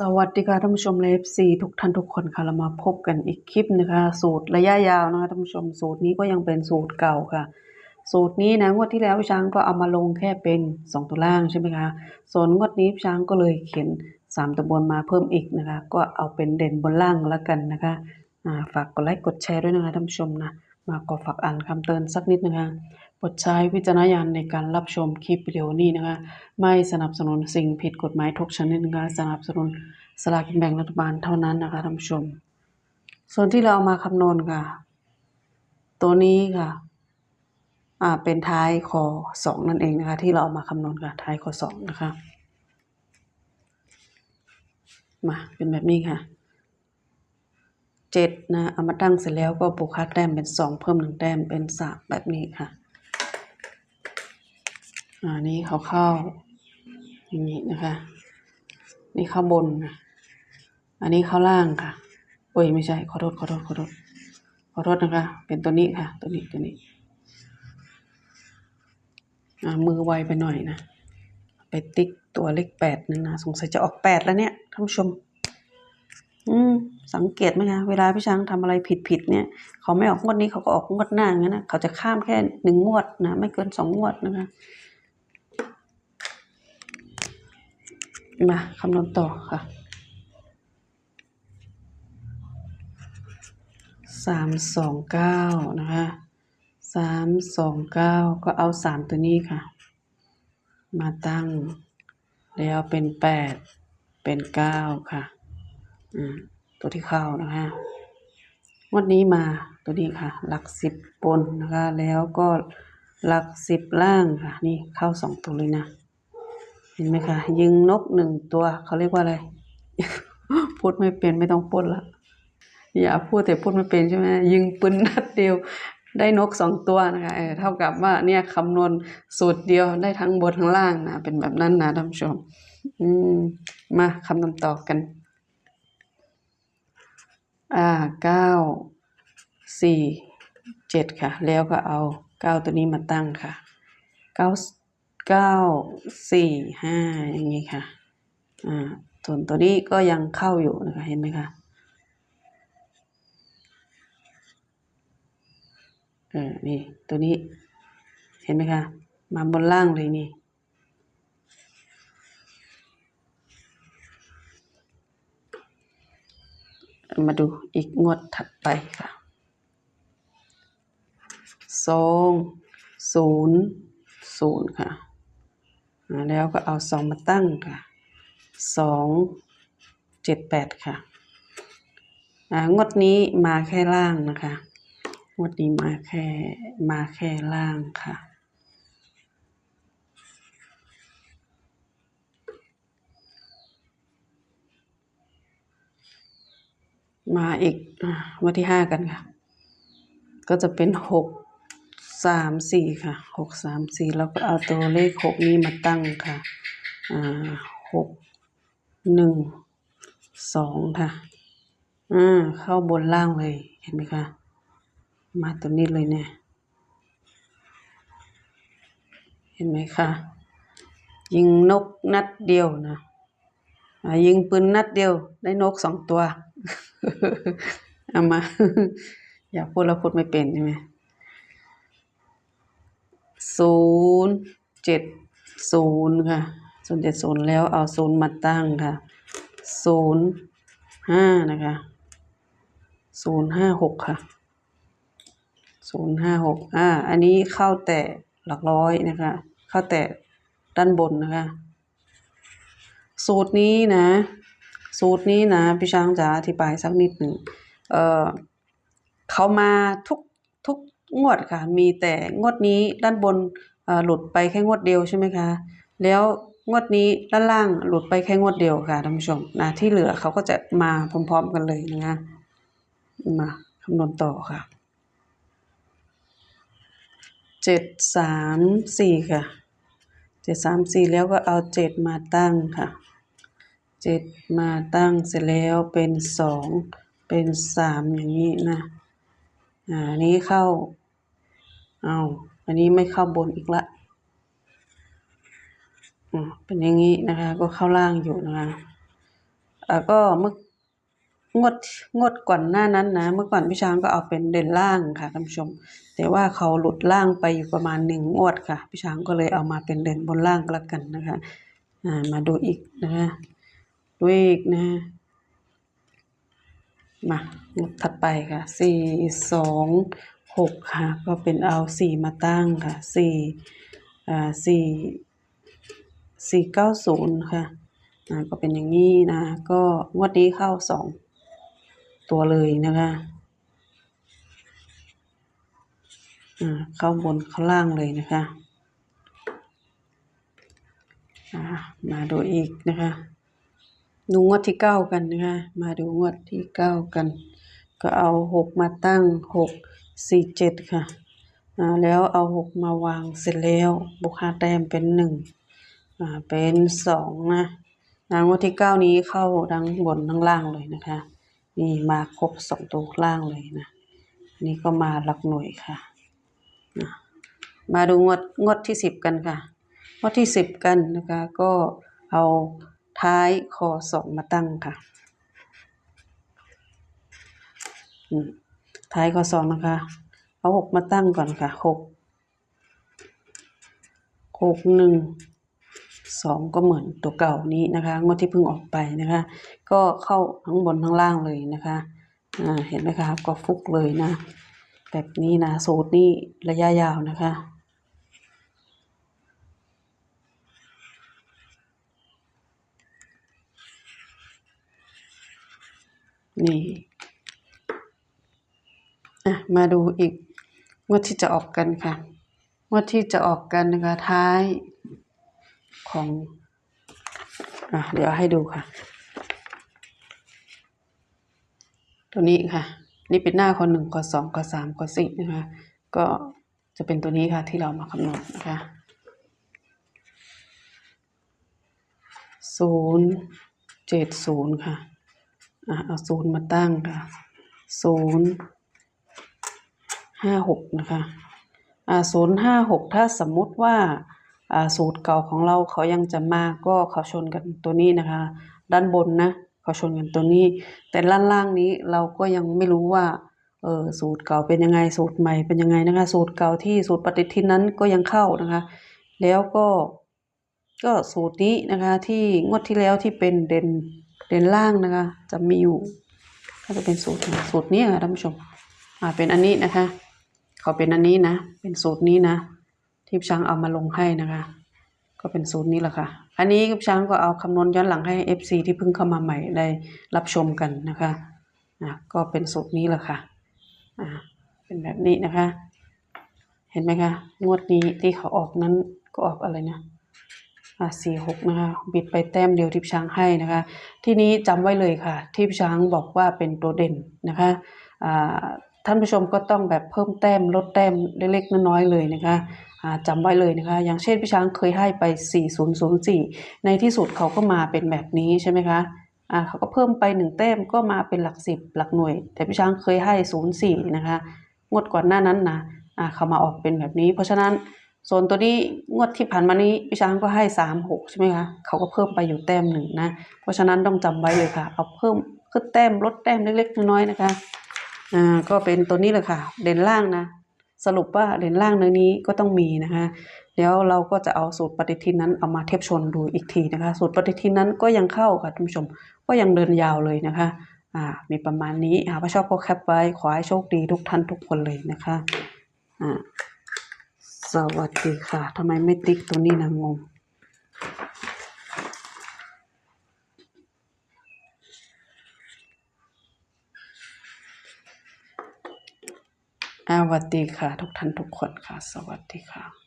สวัสดีค่ะท่านผู้ชมเลฟซีทุกท่านทุกคนค่ะเรามาพบกันอีกคลิปนะคะ สูตรระยะยาวนะคะท่านผู้ชมสูตรนี้ก็ยังเป็นสูตรเก่าค่ะ สูตรนี้นะงวดที่แล้วพี่ช้างก็เอามาลงแค่เป็นสองตัวล่างใช่ไหมคะส่วนงวดนี้พี่ช้างก็เลยเขียนสามตัวบนมาเพิ่มอีกนะคะ ก็เอาเป็นเด่นบนล่างแล้วกันนะคะฝากกดไลค์กดแชร์ด้วยนะคะท่านผู้ชมนะมาก็ฝากอ่านคำเตือนสักนิดนะคะ ดใช้วิจารณญาณในการรับชมคลิปวิดีโอนี้นะคะ ไม่สนับสนุนสิ่งผิดกฎหมายทุกชนิดนะคะสนับสนุนสลากกินแบ่งรัฐบาลเท่านั้นนะคะท่านผู้ชม ส่วนที่เราเอามาคำนวณค่ะ ตัวนี้ค่ะอ่าเป็นท้ายคอสองนั่นเองนะคะ ที่เราเอามาคำนวณค่ะท้ายคอสองนะคะ มาเป็นแบบนี้ค่ะเจ็ดนะเอามาตั้งเสร็จแล้วก็บวกค่าแต้มเป็นสองเพิ่มหนึ่งแต้มเป็นสามแบบนี้ค่ะ อ่านี่เขาเข้าอย่างนี้นะคะ นี่เข้าบนนะอันนี้เข้าล่างค่ะโอ้ยไม่ใช่ขอโทษขอโทษขอโทษขอโทษนะคะ เป็นตัวนี้ค่ะ ตัวนี้ตัวนี้อ่ามือไวไปหน่อยนะ ไปติ๊กตัวเลขแปดนั่นนะสงสัยจะออกแปดแล้วเนี่ยท่านผู้ชม อืม สังเกตไหมคะเวลาพี่ช้างทำอะไรผิดผิดเนี่ย เขาไม่ออกงวดนี้เขาก็ออกงวดหน้าอย่างนั้นนะเขาจะข้ามแค่หนึ่งงวดนะ ไม่เกินสองงวดนะคะ มาคำนวณต่อค่ะสามสองเก้านะคะสามสองเก้าก็เอาสามตัวนี้ค่ะ มาตั้ง แล้วเป็นแปดเป็นเก้าค่ะอืมตัวที่เข้านะคะวันนี้มาตัวนี้ค่ะ หลักสิบบนนะคะ แล้วก็หลักสิบล่างค่ะ นี่เข้าสองตัวเลยนะ เห็นไหมคะ ยิงนกหนึ่งตัวเขาเรียกว่าอะไร พูดไม่เป็นไม่ต้องพูดละอย่าพูดแต่พูดไม่เป็นใช่ไหมยิงปืนนัดเดียวได้นกสองตัวนะคะเออเท่ากับว่าเนี่ยคำนวณสูตรเดียวได้ทั้งบนทั้งล่างนะเป็นแบบนั้นนะท่านผู้ชมอืมมาคำนวณต่อกัน อ่าเก้าสี่เจ็ดค่ะ แล้วก็เอาเก้าตัวนี้มาตั้งค่ะเก้า เก้าสี่ห้าอย่างนี้ค่ะอ่าส่วนตัวนี้ก็ยังเข้าอยู่นะคะเห็นไหมคะเออนี่ตัวนี้ เห็นไหมคะ มาบนล่างเลยนี่มาดูอีกงวดถัดไปค่ะสองศูนย์ศูนย์ค่ะ แล้วก็เอาสองมาตั้งค่ะสองเจ็ดแปดค่ะงวดนี้มาแค่ล่างนะคะ งวดนี้มาแค่มาแค่ล่างค่ะมาอีกวันที่ห้ากันค่ะ ก็จะเป็นหก สามสี่ค่ะหกสามสี่แล้วก็เอาตัวเลขหกนี้มาตั้งค่ะอ่าหกหนึ่งสองค่ะอ่าเข้าบนล่างเลยเห็นไหมคะมาตัวนี้เลยเนี่ย เห็นไหมคะยิงนกนัดเดียวนะยิงปืนนัดเดียว ได้นกสองตัว เอามา อยากพูดแล้วพูดไม่เป็นใช่ไหม ศูนย์เจ็ดศูนย์ค่ะศูนย์เจ็ดศูนย์แล้วเอาศูนย์มาตั้งค่ะศูนย์ห้านะคะศูนย์ห้าหกค่ะศูนย์ห้าหกอ่า อันนี้เข้าแต่หลักร้อยนะคะ เข้าแต่ด้านบนนะคะ สูตรนี้นะ สูตรนี้นะ พี่ช้างจะอธิบายสักนิดหนึ่งเออเขามาทุก งวดค่ะ มีแต่งวดนี้ด้านบนหลุดไปแค่งวดเดียวใช่ไหมคะ แล้วงวดนี้ด้านล่างหลุดไปแค่งวดเดียวค่ะท่านผู้ชมนะที่เหลือเขาก็จะมาพร้อมๆกันเลยนะคะมาคำนวณต่อค่ะเจ็ดสามสี่ค่ะเจ็ดสามสี่แล้วก็เอาเจ็ดมาตั้งค่ะเจ็ดมาตั้งเสร็จแล้วเป็นสองเป็นสามอย่างนี้นะ อ่าอันนี้เข้า เอาอันนี้ไม่เข้าบนอีกละอ่าเป็นอย่างนี้นะคะ ก็เข้าล่างอยู่นะคะอ่อก็เมื่องวดงวดก่อนหน้านั้นนะ เมื่อก่อนพี่ช้างก็เอาเป็นเด่นล่างค่ะท่านผู้ชม แต่ว่าเขาหลุดล่างไปอยู่ประมาณหนึ่งงวดค่ะพี่ช้างก็เลยเอามาเป็นเด่นบนล่างก็แล้วกันนะคะ อ่ามาดูอีกนะคะดูอีกนะ มางวดถัดไปค่ะสี่สองหกค่ะ ก็เป็นเอาสี่มาตั้งค่ะสี่อ่าสี่สี่เก้าศูนย์ค่ะอ่าก็เป็นอย่างนี้นะ ก็งวดนี้เข้าสองตัวเลยนะคะอ่าเข้าบนเข้าล่างเลยนะคะอ่ามาดูอีกนะคะ ดูงวดที่เก้ากันนะคะมาดูงวดที่เก้ากัน ก็เอาหกมาตั้งหกสี่เจ็ดค่ะแล้วเอาหกมาวางเสร็จแล้วบวกห้าแต้มเป็นหนึ่งเป็นสองนะนะงวดที่เก้านี้เข้าทั้งบนทั้งล่างเลยนะคะ นี่มาครบสองตัวล่างเลยนะนี่ก็มาหลักหน่วยค่ะนะมาดูงวดงวดที่สิบกันค่ะงวดที่สิบกันนะคะก็เอา ท้ายคอสองมาตั้งค่ะ ท้ายคอสองนะคะ เอาหกมาตั้งก่อนค่ะหกหกหนึ่งสองก็เหมือนตัวเก่านี้นะคะงวดที่เพิ่งออกไปนะคะ ก็เข้าทั้งบนทั้งล่างเลยนะคะเห็นไหมคะก็ฟุกเลยนะ แบบนี้นะสูตรนี้ระยะยาวนะคะ นี่อะมาดูอีกงวดที่จะออกกันค่ะงวดที่จะออกกันนะคะท้ายของอะเดี๋ยวให้ดูค่ะ ตัวนี้ค่ะ นี่เป็นหน้าข้อหนึ่งข้อสองข้อสามข้อสี่นะคะ ก็จะเป็นตัวนี้ค่ะที่เรามาคำนวณนะคะศูนย์เจ็ดศูนย์ค่ะ อะเอาศูนย์มาตั้งค่ะศูนย์ห้าหกนะคะอ่าศูนย์ห้าหกถ้าสมมุติว่าอ่าสูตรเก่าของเราเขายังจะมาก็เขาชนกันตัวนี้นะคะ ด้านบนนะเขาชนกันตัวนี้ แต่ด้านล่างนี้เราก็ยังไม่รู้ว่าเออสูตรเก่าเป็นยังไงสูตรใหม่เป็นยังไงนะคะ สูตรเก่าที่สูตรปฏิทินนั้นก็ยังเข้านะคะ แล้วก็ก็สูตรนี้นะคะที่งวดที่แล้วที่เป็นเด่น เด่นล่างนะคะ จะมีอยู่ ก็จะเป็นสูตรสูตรนี้ค่ะท่านผู้ชม อ่าเป็นอันนี้นะคะ เขาเป็นอันนี้นะ เป็นสูตรนี้นะที่ช้างเอามาลงให้นะคะ ก็เป็นสูตรนี้แหละค่ะ อันนี้ช้างก็เอาคำนวณย้อนหลังให้ FC ที่เพิ่งเข้ามาใหม่ได้รับชมกันนะคะอ่าก็เป็นสูตรนี้แหละค่ะอ่าเป็นแบบนี้นะคะ เห็นไหมคะงวดนี้ที่เขาออกนั้นก็ออกอะไรนะ สี่หกนะคะบิดไปแต้มเดียวที่ช้างให้นะคะ ทีนี้จำไว้เลยค่ะที่ช้างบอกว่าเป็นตัวเด่นนะคะอ่าท่านผู้ชมก็ต้องแบบเพิ่มแต้มลดแต้มเล็กๆน้อยๆเลยนะคะอ่าจำไว้เลยนะคะ อย่างเช่นพี่ช้างเคยให้ไป 4004 ในที่สุดเขาก็มาเป็นแบบนี้ใช่ไหมคะอ่าเขาก็เพิ่มไปหนึ่งแต้มก็มาเป็นหลักสิบหลักหน่วย แต่พี่ช้างเคยให้ 04 นะคะ งวดก่อนหน้านั้นนะอ่าเขามาออกเป็นแบบนี้ เพราะฉะนั้น ส่วนตัวนี้งวดที่ผ่านมานี้พี่ช้างก็ให้สามหกใช่ไหมคะเขาก็เพิ่มไปอยู่แต้มหนึ่งนะ เพราะฉะนั้นต้องจำไว้เลยค่ะ เอาเพิ่มขึ้นแต้มลดแต้มเล็กๆน้อยๆนะคะอ่าก็เป็นตัวนี้เลยค่ะ เด่นล่างนะ สรุปว่าเด่นล่างในนี้ก็ต้องมีนะคะแล้วเราก็จะเอาสูตรปฏิทินนั้นเอามาเทียบชนดูอีกทีนะคะ สูตรปฏิทินนั้นก็ยังเข้าค่ะท่านผู้ชมก็ยังเดินยาวเลยนะคะอ่ามีประมาณนี้หากว่าชอบก็แคปไว้ขอให้โชคดีทุกท่านทุกคนเลยนะคะอ่า สวัสดีค่ะทำไมไม่ติ๊กตัวนี้นะงงอาสวัสดีค่ะ ทุกท่านทุกคนค่ะ สวัสดีค่ะ